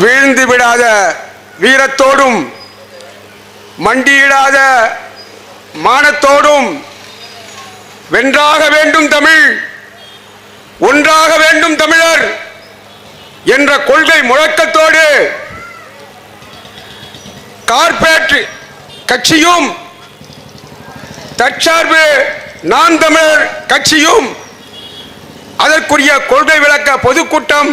வீழ்ந்து விடாத வீரத்தோடும் மண்டியிடாத மானத்தோடும் வென்றாக வேண்டும் தமிழ் ஒன்றாக வேண்டும் தமிழர் என்ற கொள்கை முழக்கத்தோடு கார்ப்பரேட் கட்சியும் தற்சார்பு நான் தமிழர் கட்சியும் அதற்குரிய கொள்கை விளக்க பொதுக்கூட்டம்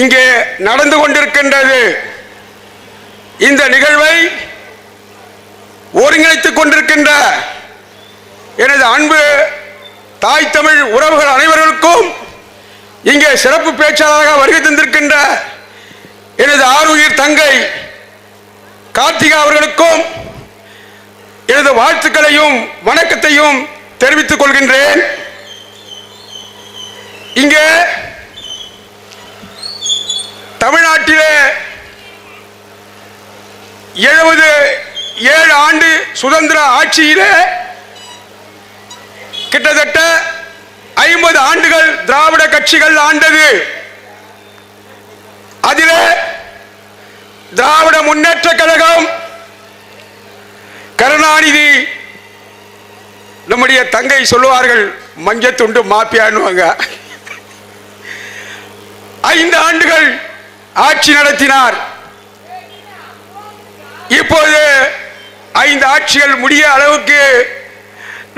இங்கே நடந்து கொண்டிருக்கின்றது. இந்த நிகழ்வை ஒருங்கிணைத்துக் கொண்டிருக்கின்ற எனது அன்பு தாய் தமிழ் உறவுகள் அனைவர்களுக்கும் இங்கே சிறப்பு பேச்சாளராக வருகை தந்திருக்கின்ற எனது ஆறுயிர் தங்கை கார்த்திகா அவர்களுக்கும் எனது வாழ்த்துக்களையும் வணக்கத்தையும் தெரிவித்துக் கொள்கின்றேன். இங்கே தமிழ்நாட்டிலே எழுபது ஏழு ஆண்டு சுதந்திர ஆட்சியிலே கிட்டத்தட்ட ஐம்பது ஆண்டுகள் திராவிட கட்சிகள் ஆண்டது. அதிலே திராவிட முன்னேற்ற கழகம் கருணாநிதி நம்முடைய தங்கை சொல்லுவார்கள் மஞ்சத்துண்டு மாப்பியான்னுவாங்க. ஐந்து ஆண்டுகள் ஆட்சி நடத்தினார். இப்போது ஐந்து ஆட்சிகள் முடிய அளவுக்கு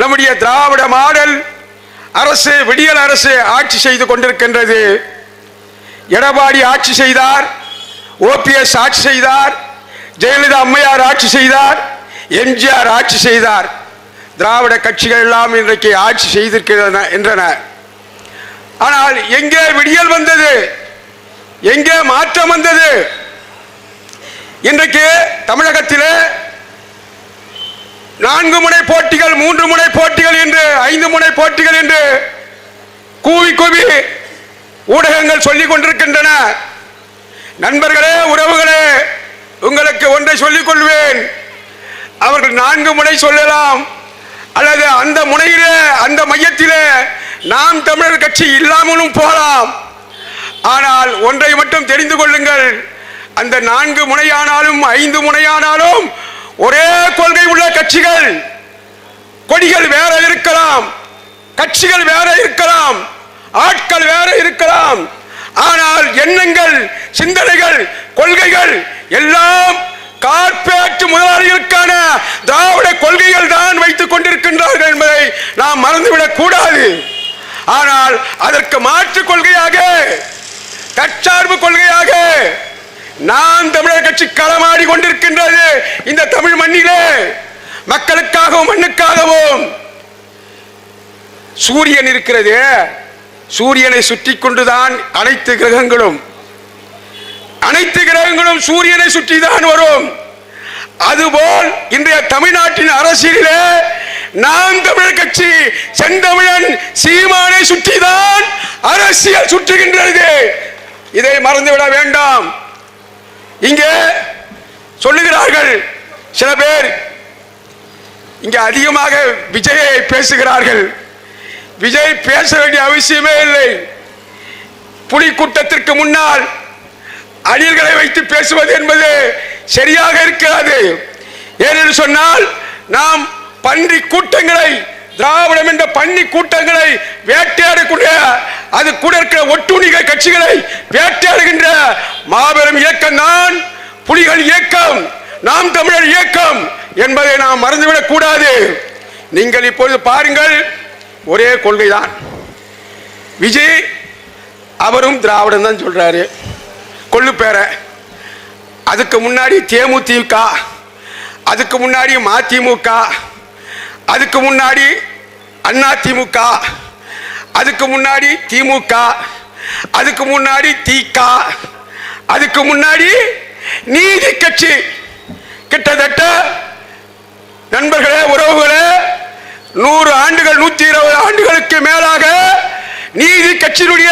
நம்முடைய திராவிட மாடல் அரசு விடியல் அரசு ஆட்சி செய்து கொண்டிருக்கின்றது. எடப்பாடி ஆட்சி செய்தார் ஓபிஎஸ் ஆட்சி செய்தார் ஜெயலலிதா அம்மையார் ஆட்சி செய்தார் எம்ஜிஆர் ஆட்சி செய்தார். திராவிட கட்சிகள் எல்லாம் இன்றைக்கு ஆட்சி செய்திருக்கின்றன என்றன. ஆனால் எங்கே விடியல் வந்தது? எங்கே மாற்றம் வந்தது? இன்றைக்கு தமிழகத்தில் நான்கு முனை போட்டிகள் மூன்று முனை போட்டிகள் என்று ஐந்து முனை போட்டிகள் என்று கூவி கூவி ஊடகங்கள் சொல்லிக் கொண்டிருக்கின்றன. நண்பர்களே உறவுகளே உங்களுக்கு ஒன்றை சொல்லிக் கொள்வேன். அவர்கள் நான்கு முனை சொல்லலாம். அல்லது அந்த முனையிலே அந்த மையத்திலே நாம் தமிழர் கட்சி இல்லாமலும் போகலாம். ஆனால் ஒன்றை மட்டும் தெரிந்து கொள்ளுங்கள். அந்த நான்கு முனையானாலும் ஐந்து முனையானாலும் ஒரே கொள்கை உள்ள கட்சிகள். கொடிகள் வேற இருக்கலாம். கட்சிகள் வேற இருக்கலாம். ஆட்கள் வேற இருக்கலாம். ஆனால் எண்ணங்கள் சிந்தனைகள் கொள்கைகள் எல்லாம் கார்ப்பரேட் முதலாளிகளுக்கான திராவிட கொள்கைகள் தான் வைத்துக் கொண்டிருக்கின்றார்கள் என்பதை நாம் மறந்துவிடக் கூடாது. ஆனால் அதற்கு மாற்று கொள்கையாக தற்சார்பு கொள்கையாக நான் தமிழர் கட்சி களமாடி கொண்டிருக்கின்றது இந்த தமிழ் மண்ணிலே. மக்களுக்காகவும் மண்ணுக்காகவும். சூரியன் இருக்கிறது. சூரியனை சுற்றி கொண்டுதான் அனைத்து கிரகங்களும். அனைத்து கிரகங்களும் சூரியனை சுற்றி தான் வரும். அதுபோல் இன்றைய தமிழ்நாட்டின் அரசியலிலே நாம் தமிழர் கட்சி செந்தமிழன் சீமானை சுற்றிதான் அரசியல் சுற்றுகின்றது. இதை மறந்துவிட வேண்டாம். இங்கே சொல்லுகிறார்கள் சில பேர். இங்கே அதிகமாக விஜயை பேசுகிறார்கள். விஜய் பேச வேண்டிய அவசியமே இல்லை. புலி கூட்டத்திற்கு முன்னால் அணில்களை வைத்து பேசுவது என்பது சரியாக இருக்காது ஏனென்று சொன்னால் நாம் பன்றி கூட்டங்களை திராவிடம் என்ற பன்னி கூட்டங்களை வேட்டையாடக்கூடிய அது கூட இருக்கிற ஒட்டுணிக கட்சிகளை வேட்டையாடுகின்ற மாபெரும் இயக்கம் தான் புலிகள் இயக்கம் நாம் தமிழர் இயக்கம் என்பதை நாம் மறந்துவிடக் கூடாது. நீங்கள் இப்பொழுது பாருங்கள் ஒரே கொள்கைதான். விஜய் அவரும் திராவிடம் தான் சொல்றாரு. கொள்ளு பேர அதுக்கு முன்னாடி தேமுதிக அதுக்கு முன்னாடி மதிமுக அதுக்கு முன்னாடி அண்ணா திமுக அதுக்கு முன்னாடி திமுக அதுக்கு முன்னாடி திக அதுக்கு முன்னாடி நீதி கட்சி. கிட்டத்தட்ட நண்பர்களே உறவுகளே நூறு ஆண்டுகள் நூத்தி இருபது ஆண்டுகளுக்கு மேலாக நீதி கட்சியினுடைய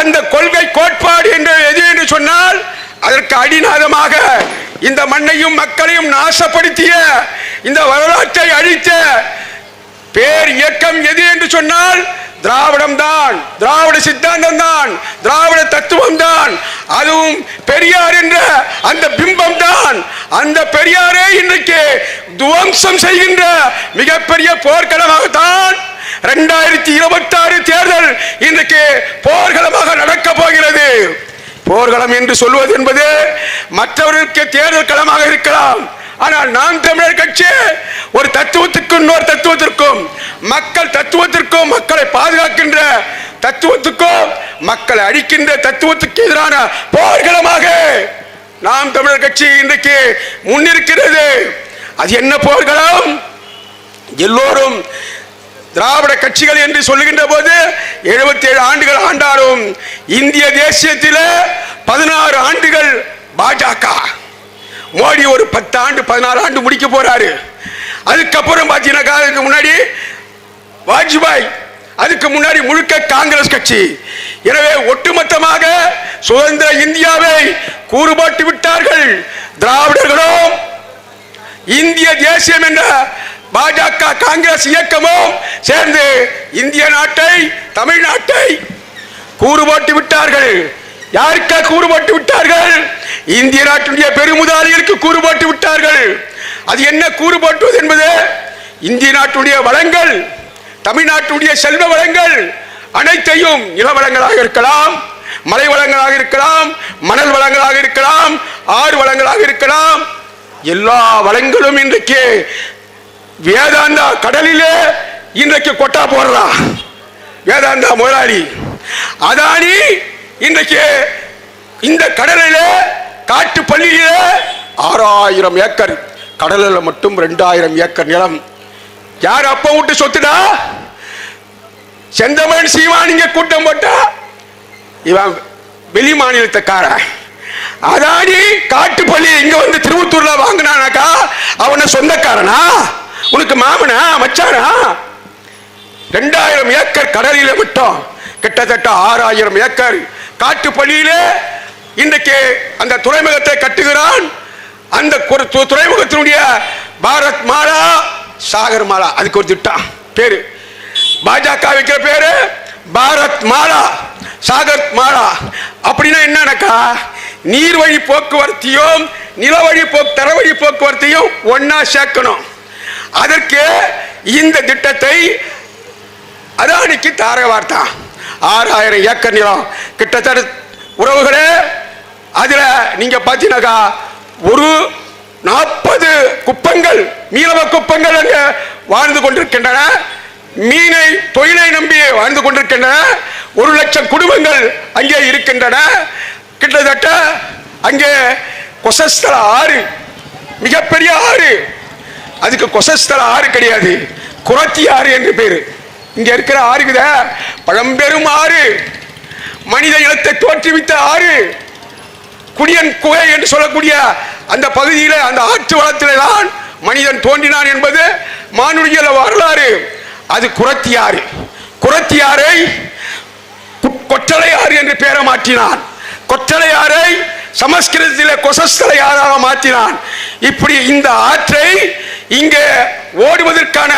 அந்த கொள்கை கோட்பாடு என்று எது என்று சொன்னால் அதற்கு அடிநாதமாக இந்த மண்ணையும் மக்களையும் நாசப்படுத்திய இந்த வரலாற்றை அழித்த பேர் இயக்கம் எது என்று சொன்னால் திராவிடம் தான் திராவிட சித்தாந்தம் தான் திராவிட தத்துவம் தான் அதுவும் பெரியார் என்ற அந்த பிம்பம் தான் அந்த பெரியாரே இன்றைக்கு துவம்சம் செய்கின்ற மிகப்பெரிய போர்க்களமாகத்தான் இரண்டாயிரத்தி இருபத்தி ஆறு தேர்தல் இன்றைக்கு போர்க்களமாக நடக்க போகிறது. போர்க்களம் என்று சொல்வது என்பது மற்றவர்களுக்கு தேர்தல் களமாக இருக்கலாம். ஆனால் நாம் தமிழர் கட்சி ஒரு தத்துவத்துக்கும் இன்னொரு தத்துவத்திற்கும் மக்கள் தத்துவத்திற்கும் மக்களை பாதுகாக்கின்ற தத்துவத்துக்கும் மக்களை அழிக்கின்ற தத்துவத்துக்கு எதிரான போர்க்களமாக நாம் தமிழர் கட்சி இன்றைக்கு முன்னிருக்கிறது. அது என்ன போர்க்களம்? எல்லோரும் திராவிட கட்சிகள் என்று சொல்லுகின்ற போது 77 ஏழு ஆண்டுகள் ஆண்டாலும் இந்திய தேசியத்தில் பதினாறு ஆண்டுகள் பாஜக. மோடி ஒரு பத்து ஆண்டு பதினாறு ஆண்டு முடிக்க போறாரு. அதுக்கப்புறம் பார்த்தீங்கன்னாக்கா அதுக்கு முன்னாடி வாஜ்பாய் அதுக்கு முன்னாடி முழுக்க காங்கிரஸ் கட்சி. எனவே ஒட்டுமொத்தமாக சுதந்திர இந்தியாவை கூறுபாட்டு விட்டார்கள் திராவிடர்களும். இந்திய தேசியம் என்ற பாஜக காங்கிரஸ் இயக்கமும் சேர்ந்து இந்திய நாட்டை தமிழ்நாட்டை கூறுபாட்டு விட்டார்கள். யாருக்கா கூறுபட்டு விட்டார்கள்? இந்திய நாட்டினுடைய பெருமுதாரிகளுக்கு கூறுபட்டு விட்டார்கள். அது என்ன கூறுபட்டுவது என்பது? இந்திய நாட்டுடைய வளங்கள் தமிழ்நாட்டுடைய செல்வ வளங்கள் அனைத்தையும் நில வளங்களாக இருக்கலாம் மலை வளங்களாக இருக்கலாம் மணல் வளங்களாக இருக்கலாம் ஆறு வளங்களாக இருக்கலாம். எல்லா வளங்களும் இன்றைக்கு வேதாந்தா கடலிலே இன்றைக்கு கொட்டா போடுறான் வேதாந்தா முதலாளி. அதானி இன்றைக்கு இந்த கடலிலே காட்டு பள்ளியிலே ஆறாயிரம் ஏக்கர் கடலில் மட்டும் ரெண்டாயிரம் ஏக்கர் நிலம். யார் அப்ப விட்டு சொத்துடா? செந்தமன் சீமானிங்க கூட்டம் போட்டா இவன் வெளி மாநிலத்துக்காரன். அதாடி காட்டுப்பள்ளி இங்க வந்து திருவத்தூர்ல வாங்கினானாக்கா அவன சொந்தக்காரனா? உனக்கு மாமனா மச்சானா? ரெண்டாயிரம் ஏக்கர் கடலில மட்டும் கிட்டத்தட்ட ஆறாயிரம் ஏக்கர் காட்டுப்பள்ளியிலே இன்றைக்கு அந்த துறைமுகத்தை கட்டுகிறான். அந்த துறைமுகத்தினுடைய பாரத் மாலா சாகர் மாலா அதுக்கு ஒரு திட்டம் பேரு. பாஜக வைக்கிற பேரு பாரத் மாலா சாகர் மாலா. அப்படின்னா என்னன்னாக்கா நீர்வழி போக்குவரத்தையும் நிலவழி போக்கு தரவழி போக்குவரத்தையும் ஒன்னா சேர்க்கணும். அதற்கு இந்த திட்டத்தை அதானிக்கு தார வார்த்தான் ஆறாயிரம் ஏக்கர் நிலம். கிட்டத்தட்ட உறவுகளே அதில் நீங்கள் பார்த்தீங்கன்னாக்கா ஒரு நாற்பது குப்பங்கள் மீனவ குப்பங்கள் அங்கே வாழ்ந்து கொண்டிருக்கின்றன. மீனை தொழிலை நம்பி வாழ்ந்து கொண்டிருக்கின்றன. ஒரு லட்சம் குடும்பங்கள் அங்கே இருக்கின்றன. கிட்டத்தட்ட அங்கே கொசஸ்தல ஆறு மிகப்பெரிய ஆறு. அதுக்கு கொசஸ்தல ஆறு கிடையாது. குரத்தி ஆறு என்று பேர். இங்க இருக்கிற ஆறுகுத பழம்பெரும் ஆறு மனித இனத்தை தோற்றுவித்த ஆறு குடியன் குகை என்று சொல்லக்கூடிய அந்த பகுதியில் அந்த ஆற்று வளத்திலே தான் மனிதன் தோன்றினான் என்பது மானுடியல வரலாறு. அது குரத்தி ஆறு. குரத்தி ஆறை கு- கொற்றலை ஆறு என்று பெயரை மாற்றினான். கொற்றலை ஆறை சமஸ்கிருதத்தில் கொசஸ்தலை ஆறாக மாற்றினான். இப்படி இந்த ஆற்றை இங்கே ஓடுவதற்கான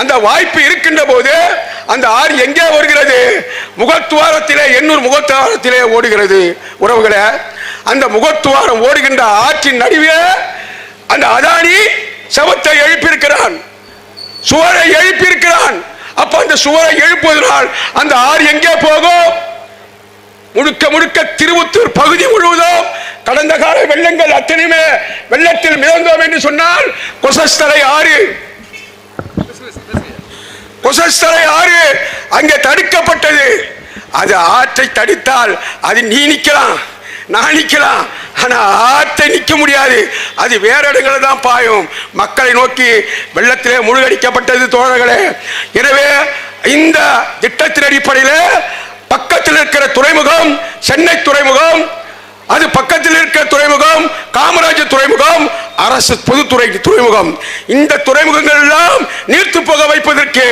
அந்த வாய்ப்பு இருக்கின்ற போது அந்த ஆறு எங்கே வருகிறது முகத்துவாரத்திலே எண்ணூர் முகத்துவாரத்திலே ஓடுகிறது. உறவுகளை அந்த முகத்துவாரம் ஓடுகின்ற ஆற்றின் நடுவே அந்த அதானி சவத்தை எழுப்பியிருக்கிறான். சுவரை எழுப்பியிருக்கிறான். அப்ப அந்த சுவரை எழுப்புவதனால் அந்த ஆறு எங்கே போகும்? முழுக்க முழுக்க திருவுத்தூர் பகுதி முழுவதும் கடந்த கால வெள்ளங்கள் அத்தனையுமே வெள்ளத்தில் மிதந்தோம் என்று சொன்னால் கொசஸ்தலை ஆறு. கொசஸ்தலை ஆறு அங்கே தடுக்கப்பட்டது. அது ஆற்றை தடுத்தால் அது நீ நிற்கலாம் நான் நிற்கலாம். ஆனால் ஆற்றை நிற்க முடியாது. அது வேற இடங்களில் தான் பாயும். மக்களை நோக்கி வெள்ளத்திலே முழுகடிக்கப்பட்டது தோழர்களே. எனவே இந்த திட்டத்தின் அடிப்படையில் பக்கத்தில் இருக்கிற துறைமுகம் சென்னை துறைமுகம் அது பக்கத்தில் இருக்கிற துறைமுகம் காமராஜர் துறைமுகம் அரசு பொதுத்துறை துறைமுகம். இந்த துறைமுகங்கள் எல்லாம் நீர்த்து போக வைப்பதற்கு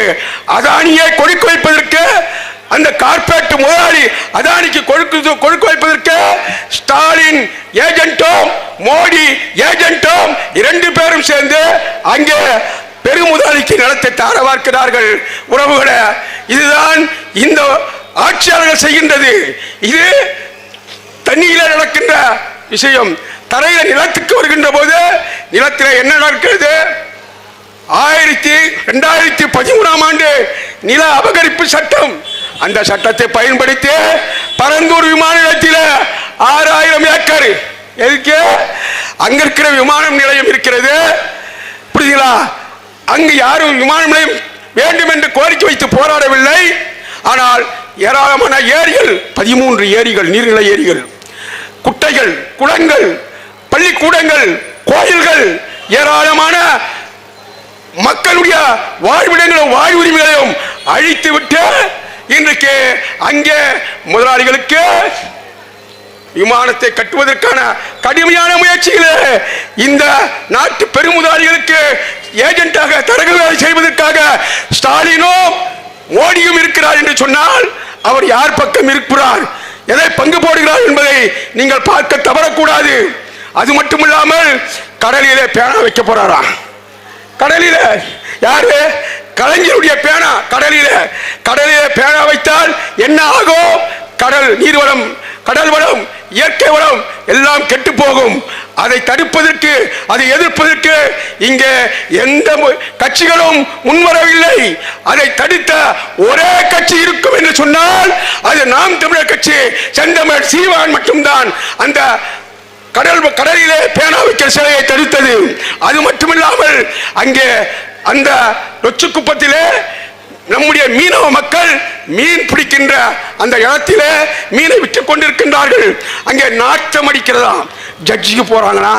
அதானியை கொடுக்க வைப்பதற்கு அந்த கார்பரேட் முதலாளி அதானிக்கு கொழுக்கு கொழுக்க வைப்பதற்கு ஸ்டாலின் ஏஜென்ட்டும் மோடி ஏஜென்ட்டும் இரண்டு பேரும் சேர்ந்து அங்கே பெருமுதலாளிக்கு நிலத்தை தார பார்க்கிறார்கள் உறவுகளை இதுதான் இந்த ஆட்சியாளர்கள் செய்கின்றது. இது தண்ணியில நடக்கின்ற விஷயம் தரையில நிலத்துக்கு வருகின்ற போது நிலத்தில் என்ன நடக்கிறது? ஆயிரத்தி ரெண்டாயிரத்தி பதிமூணாம் ஆண்டு நில அபகரிப்பு சட்டம். அந்த சட்டத்தை பயன்படுத்தி பரந்தூர் விமான நிலையத்தில் ஆறாயிரம் ஏக்கர் எதுக்கு? அங்க இருக்கிற விமானம் நிலையம் இருக்கிறது. புரியுதுங்களா? அங்கு யாரும் விமான நிலையம் வேண்டும் என்று கோரிக்கை வைத்து போராடவில்லை. ஆனால் ஏராளமான ஏரிகள் பதிமூன்று ஏரிகள் நீர்நிலை ஏரிகள் குட்டைகள் குளங்கள் பள்ளிக்கூடங்கள் கோயில்கள் ஏராளமான மக்களுடைய வாழ்விடங்களும் வாழ்வுரிமைகளையும் அழித்து விட்டு இன்றைக்கு அங்கே முதலாளிகளுக்கு விமானத்தை கட்டுவதற்கான கடுமையான முயற்சிகளே இந்த நாட்டு பெருமுதாரிகளுக்கு ஏஜென்ட்டாக தரகு வேலை செய்வதற்காக ஸ்டாலினும் மோடியும் இருக்கிறார் என்று சொன்னால் அவர் யார் பக்கம் இருக்கிறார்? எதை பங்கு போடுகிறார் என்பதை நீங்கள் பார்க்க தவறக்கூடாது. அது மட்டுமில்லாமல் கடலிலே பேனா வைக்க போறாரா? கடலில யாரு? கலைஞருடைய பேனா கடலில. கடலிலே பேனா வைத்தால் என்ன ஆகும்? கடல் நீர்வளம் கடல் வளம் இயற்கை வளம் எல்லாம் கெட்டு போகும். அதை தடுப்பதற்கு அதை எதிர்ப்பதற்கு இங்கே எந்த கட்சிகளும் முன்வரவில்லை. அதை தடுத்த ஒரே கட்சி இருக்கும் என்று சொன்னால் அது நாம் தமிழர் கட்சி செந்தமிழ் சீவான் மட்டும்தான். அந்த கடல் கடலிலே பேனா வைக்கிற சிலையை தடுத்தது. அது மட்டுமில்லாமல் அங்கே அந்த நொச்சுக்குப்பத்திலே நம்முடைய மீனவ மக்கள் மீன் பிடிக்கின்ற அந்த இடத்திலே மீனை விற்று கொண்டிருக்கின்றார்கள். அங்கே நாட்டம் அடிக்கிறதா? ஜட்ஜிக்கு போறாங்களா?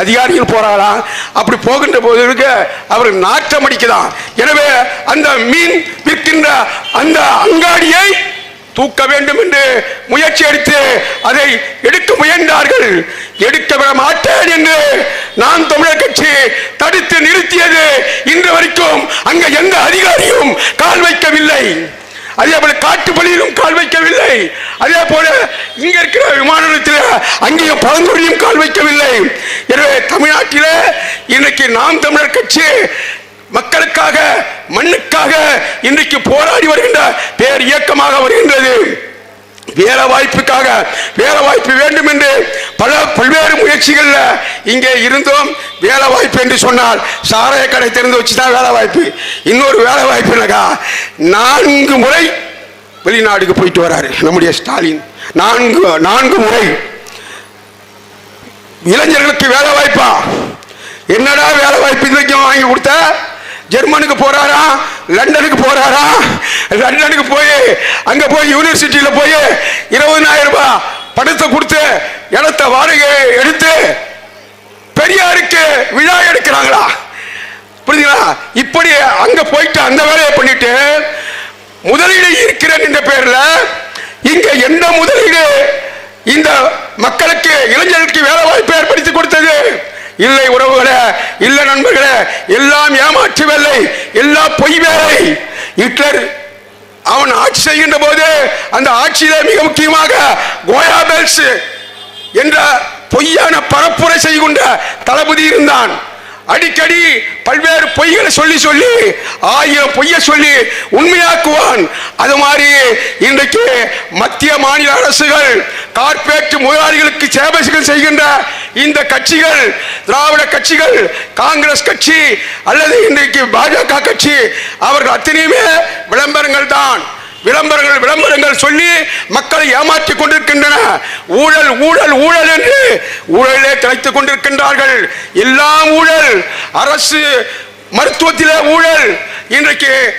அதிகாரிகள் போறாங்களா? அப்படி போகின்ற போது அவர் நாட்டம் அடிக்குதான் எனவே அந்த மீன் விற்கின்ற அந்த அங்காடியை தூக்க வேண்டும் என்று முயற்சி எடுத்து அதை எடுக்க முயன்றார்கள். எடுக்க விட மாட்டேன் என்று நாம் தமிழர் கட்சி தடுத்து நிறுத்தியது இன்று வரைக்கும் அங்க எந்த அதிகாரியும் கால் வைக்கவில்லை. அதே போல காட்டுப்பள்ளியிலும் கால் வைக்கவில்லை. அதே போல இங்க இருக்கிற விமான நிலையத்தில் அங்கேயும் பழந்தொழியும் கால் வைக்கவில்லை. எனவே தமிழ்நாட்டில் இன்னைக்கு நாம் தமிழர் கட்சி மக்களுக்காக மண்ணுக்காக இன்றைக்கு போராடி வருகின்ற பேர் இயக்கமாக வருகின்றது. வேலை வாய்ப்புக்காக வேலை வாய்ப்பு வேண்டும் என்று பல பல்வேறு முயற்சிகளில் இங்கே இருந்தோம். வேலை வாய்ப்பு என்று சொன்னால் சாராய கடை திறந்து வச்சுதான் வேலை வாய்ப்பு இன்னொரு வேலை வாய்ப்பு இல்லைக்கா நான்கு முறை வெளிநாடுக்கு போயிட்டு வராரு நம்முடைய ஸ்டாலின். நான்கு நான்கு முறை. இளைஞர்களுக்கு வேலை வாய்ப்பா என்னடா வேலை வாய்ப்பு இது வரைக்கும் வாங்கி கொடுத்த? ஜெர்மனுக்கு போறாரா? லண்டனுக்கு போறாரா? லண்டனுக்கு போய் அங்க போய் யூனிவர்சிட்டியில போய் இருபதனாயிரம் ரூபாய் பணத்தை கொடுத்து இடத்த வாடகை எடுத்து பெரியாருக்கு விழா எடுக்கிறாங்களா? புரியுதுங்களா இப்படி அங்க போயிட்டு அந்த வேலையை பண்ணிட்டு முதலீடு இருக்கிறேன் என்ற பேர்ல. இங்க எந்த முதலீடு? இந்த மக்களுக்கு இளைஞர்களுக்கு வேலை வாய்ப்பு ஏற்படுத்தி இல்லை உறவுகளே இல்லை நண்பர்களே எல்லாம் ஏமாற்று வேலை எல்லா பொய் வேலை ஹிட்லர் அவன் ஆட்சி செய்கின்ற போது அந்த ஆட்சியிலே மிக முக்கியமாக கோயாபெல்ஸ் என்ற பொய்யான பரப்புரை செய்கின்ற தளபதி இருந்தான். அடிக்கடி பல்வேறு பொய்களை சொல்லி சொல்லி ஆயிரம் பொய்யை சொல்லி உண்மையாக்குவான். அது மாதிரி இன்றைக்கு மத்திய மாநில அரசுகள் கார்பரேட் முதலாளிகளுக்கு சேவைகள் செய்கின்ற இந்த கட்சிகள் திராவிட கட்சிகள் காங்கிரஸ் கட்சி அல்லது இன்றைக்கு பாஜக கட்சி அவர்கள் அத்தனையுமே விளம்பரங்கள் தான். விளம்பரங்கள் விளம்பரங்கள் சொல்லி மக்களை ஏமாற்றிக் கொண்டிருக்கின்றன. ஊழல் ஊழல் ஊழல் என்று ஊழலே திளைத்துக் கொண்டிருக்கின்றார்கள். எல்லாம் ஊழல். அரசு மருத்துவத்திலே ஊழல். இன்றைக்கு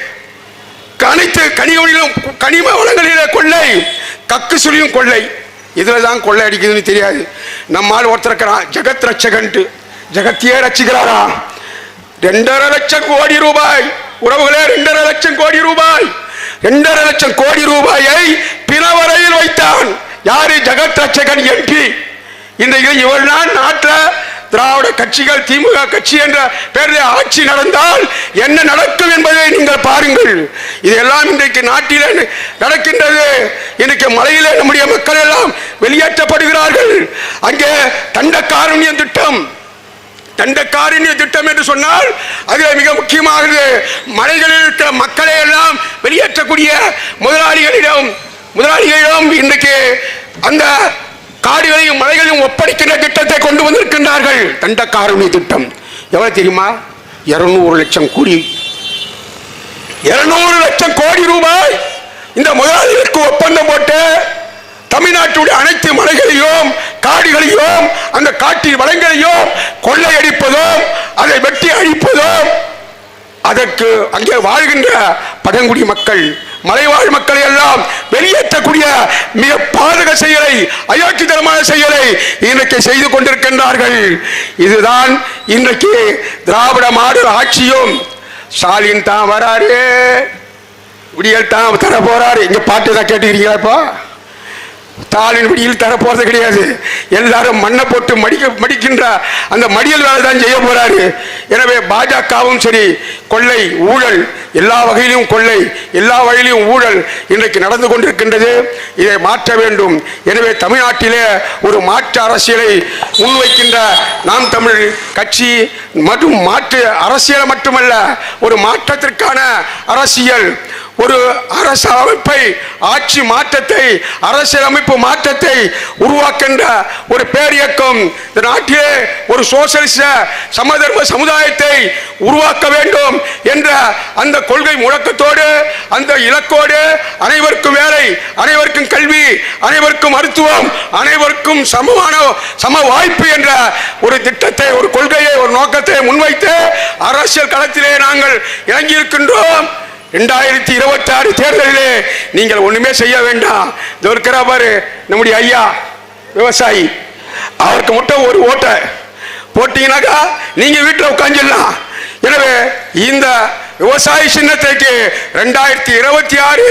அனைத்து கனிகளிலும் கனிம வளங்களிலே கொள்ளை. கக்கு சுழியும் கொள்ளை. இதில் தான் கொள்ளை அடிக்குதுன்னு தெரியாது. நம்மால் ஒருத்தர் இருக்கிறான் ஜெகத் ரட்சகன்ட்டு. ஜெகத்தையே ரட்சிக்கிறாரா? ரெண்டரை லட்சம் கோடி ரூபாய். உறவுகளே ரெண்டரை லட்சம் கோடி ரூபாய். இரண்டரை லட்சம் கோடி ரூபாயை பிணவரையில் வைத்தான். யாரு? ஜெகத் ரட்சகன் எம்பி இன்றைக்கு இவர் நான் நாட்டில் திராவிட கட்சிகள் திமுக கட்சி என்ற பெயரில் ஆட்சி நடந்தால் என்ன நடக்கும் என்பதை நீங்கள் பாருங்கள். இதெல்லாம் இன்றைக்கு நாட்டிலே நடக்கின்றது. இன்றைக்கு மலையிலே நம்முடைய மக்கள் எல்லாம் வெளியேற்றப்படுகிறார்கள். அங்கே தண்டக்காரண்ய திட்டம் தண்டக்காரண்ய திட்டம் என்று சொன்னால் அது மிக முக்கியமானது மலைகளில் இருக்கிற மக்களை எல்லாம் வெளியேற்றக்கூடிய முதலாளிகளிடம் முதலாளிகளிடம் இன்றைக்கு அந்த காடுகளையும் மலைகளையும் ஒப்படைக்கின்ற திட்டத்தை கொண்டு வந்திருக்கின்றார்கள். தண்டக்காரணி திட்டம். எவ்வளவு தெரியுமா? இருநூறு லட்சம் கோடி. இருநூறு லட்சம் கோடி ரூபாய் இந்த முதலாளிகளுக்கு ஒப்பந்தம் போட்டு தமிழ்நாட்டுடைய அனைத்து மலைகளையும் காடுகளையும் அந்த காட்டின் வளங்களையும் கொள்ளையடிப்பதும் அதை வெட்டி அழிப்பதும் அதற்கு அங்கே வாழ்கின்ற பழங்குடி மக்கள் மலைவாழ் மக்களை எல்லாம் வெளியேற்றக்கூடிய மிக பாதக செயலை அயோக்கியதனமான செயலை இன்றைக்கு செய்து கொண்டிருக்கின்றார்கள். இதுதான் இன்றைக்கு திராவிட மாடல் ஆட்சியும். ஸ்டாலின் தான் வராரு. விடியல் தான் தர போறாரு இங்க பாட்டு தான் கேட்டுக்கிறீங்களா இப்போ? தாளின் விடியில் தரப்போறது கிடையாது. எல்லாரும் மண்ணை போட்டு மடிக்க மடிக்கின்ற அந்த மடியல் வேலை தான் செய்ய போறாரு. எனவே பாஜகவும் சரி கொள்ளை ஊழல் எல்லா வகையிலும் கொள்ளை எல்லா வகையிலும் ஊழல் இன்றைக்கு நடந்து கொண்டிருக்கின்றது. இதை மாற்ற வேண்டும். எனவே தமிழ்நாட்டிலே ஒரு மாற்று அரசியலை முன்வைக்கின்ற நாம் தமிழ் கட்சி மற்றும் மாற்று அரசியல் மட்டுமல்ல ஒரு மாற்றத்திற்கான அரசியல் ஒரு அரசு அமைப்பை ஆட்சி மாற்றத்தை அரசியலமைப்பு மாற்றத்தை உருவாக்கின்ற ஒரு பேரியக்கம். இந்த நாட்டிலே ஒரு சோசியலிச சமதர்ம சமுதாயத்தை உருவாக்க வேண்டும் என்ற அந்த கொள்கை முழக்கத்தோடு அந்த இலக்கோடு அனைவருக்கும் வேலை அனைவருக்கும் கல்வி அனைவருக்கும் மருத்துவம் அனைவருக்கும் சமமான சம வாய்ப்பு என்ற ஒரு திட்டத்தை ஒரு கொள்கையை ஒரு நோக்கத்தை முன்வைத்து அரசியல் களத்திலே நாங்கள் இறங்கியிருக்கின்றோம். ரெண்டாயிரத்தி இருபத்தி ஆறு தேர்தலிலே நீங்கள் ஒண்ணுமே செய்ய வேண்டாம். இதோ இருக்கிறா பாரு நம்முடைய ஐயா விவசாயி. அவருக்கு மட்டும் ஒரு ஓட்டை. போட்டீங்கன்னாக்கா நீங்க வீட்டில் உட்காந்துடலாம் எனவே இந்த விவசாய சின்னத்திற்கு ரெண்டாயிரத்தி இருபத்தி ஆறு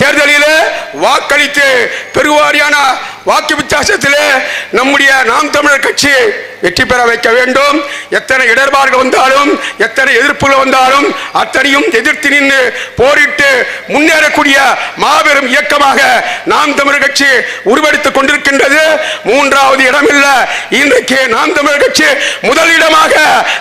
தேர்தலில் வாக்களித்து பெருவாரியான வாக்கு வித்தியாசத்திலே நம்முடைய நாம் தமிழர் கட்சி வெற்றி பெற வைக்க வேண்டும். எத்தனை இடர்பாடுகள் வந்தாலும் எத்தனை எதிர்ப்புகள் வந்தாலும் அத்தனையும் எதிர்த்து நின்று போரிட்டு முன்னேறக்கூடிய மாபெரும் இயக்கமாக நாம் தமிழர் கட்சி உருவெடுத்துக் கொண்டிருக்கின்றது. மூன்றாவது இடமில்ல. இன்றைக்கு நாம் தமிழர் கட்சி முதலிடமாக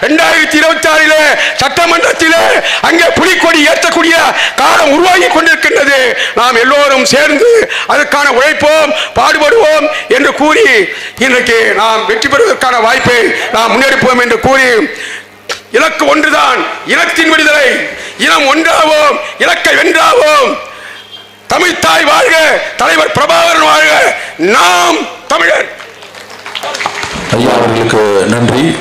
இரண்டாயிரத்தி இருபத்தி ஆறிலே சட்டமன்றத்திலே அங்கே புலிக்கொடி ஏற்றக்கூடிய காலம் உருவாகி கொண்டிருக்கின்றது. நாம் எல்லோரும் சேர்ந்து அதற்கான உழைப்போம் பாடுபடுவோம் என்று கூறி இன்றைக்கு நாம் வெற்றி பெறுவதற்கான வாய்ப்பை நாம் முன்னெடுப்போம் என்று கூறி இலக்கு ஒன்றுதான் இனத்தின் விடுதலை. இனம் ஒன்றாவோம் இலக்கை வென்றாவோம். தமிழ்த்தாய் வாழ்க தலைவர் பிரபாகரன் வாழ்க. நாம் தமிழர். ஐயா அவர்களுக்கு நன்றி.